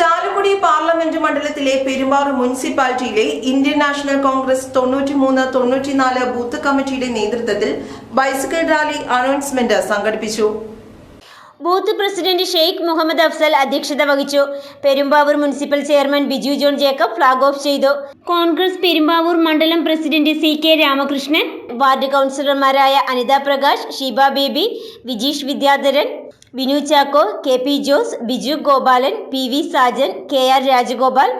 Chalakudy parliament മണ്ഡലത്തിലെ പെരുമ്പാറ മുനിസിപ്പാലിറ്റിയിലെ Indian national Congress തൊണ്ണൂറ്റിമൂന്ന് തൊണ്ണൂറ്റിനാല് ബൂത്ത് കമ്മിറ്റിയുടെ നേതൃത്വത്തിൽ ബൈസിക്കിൾ റാലി അനൗൺസ്മെന്റ് സംഘടിപ്പിച്ചു. ബൂത്ത് പ്രസിഡന്റ് ഷെയ്ഖ് മുഹമ്മദ് അഫ്സൽ അധ്യക്ഷത വഹിച്ചു. Perumbavoor municipal chairman Biju John Jacob flag off ചെയ്തു. കോൺഗ്രസ് പെരുമ്പാവൂർ മണ്ഡലം president C K Ramakrishnan ward കൗൺസിലർമാരായ Anitha Prakash Sheeba Baby Vijeesh Vidyadharan Vinu Chacko K P Jose Biju Gopalan P V Sajan K R Rajagopal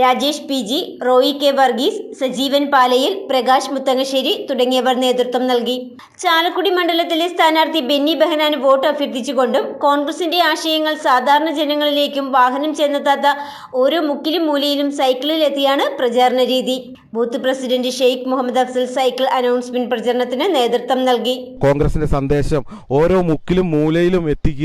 Rajesh P G Roy K Varghese Sajeevan പാലയിൽ Prakash മുത്തങ്ങശ്ശേരി തുടങ്ങിയവർ നേതൃത്വം നൽകി. ചാലക്കുടി മണ്ഡലത്തിലെ സ്ഥാനാർത്ഥി Benny Behanan vote അഭ്യർത്ഥിച്ചുകൊണ്ടും കോൺഗ്രസിന്റെ ആശയങ്ങൾ സാധാരണ ജനങ്ങളിലേക്കും വാഹനം ചെന്നെത്താത്ത ഓരോ മുക്കിലും മൂലയിലും സൈക്കിളിലെത്തിയാണ് പ്രചാരണ രീതി. Booth president Sheikh Muhammad Afsal cycle announcement പ്രചരണത്തിന് നേതൃത്വം നൽകി. കോൺഗ്രസിന്റെ സന്ദേശം ഓരോ മുക്കിലും മൂലയിലും എത്തിക്കുക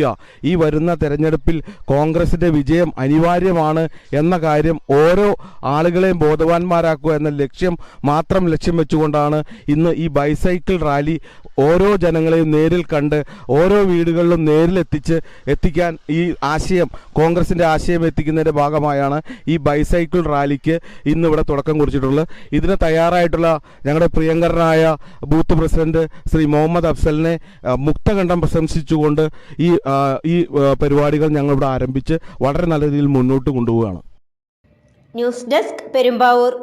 ഈ വരുന്ന തെരഞ്ഞെടുപ്പിൽ കോൺഗ്രസിന്റെ വിജയം അനിവാര്യമാണ് എന്ന കാര്യം ഓരോ ആളുകളെയും ബോധവാന്മാരാക്കുക എന്ന ലക്ഷ്യം മാത്രം ലക്ഷ്യം വെച്ചുകൊണ്ടാണ് ഇന്ന് ഈ ബൈസൈക്കിൾ റാലി ഓരോ ജനങ്ങളെയും നേരിൽ കണ്ട് ഓരോ വീടുകളിലും നേരിലെത്തിച്ച് എത്തിക്കാൻ ഈ ആശയം കോൺഗ്രസിന്റെ ആശയം എത്തിക്കുന്നതിന്റെ ഭാഗമായാണ് ഈ ബൈസൈക്കിൾ റാലിക്ക് ഇന്ന് ഇവിടെ തുടക്കം കുറിച്ചിട്ടുള്ളത്. ഇതിന് തയ്യാറായിട്ടുള്ള ഞങ്ങളുടെ പ്രിയങ്കരനായ ബൂത്ത് പ്രസിഡന്റ് ശ്രീ മുഹമ്മദ് അഫ്സലിനെ മുക്തകണ്ഠം പ്രശംസിച്ചുകൊണ്ട് ഈ ഈ പരിപാടികൾ ഞങ്ങൾ ഇവിടെ ആരംഭിച്ച് വളരെ നല്ല രീതിയിൽ മുന്നോട്ട് കൊണ്ടുപോവുകയാണ്. News desk Perumbavoor.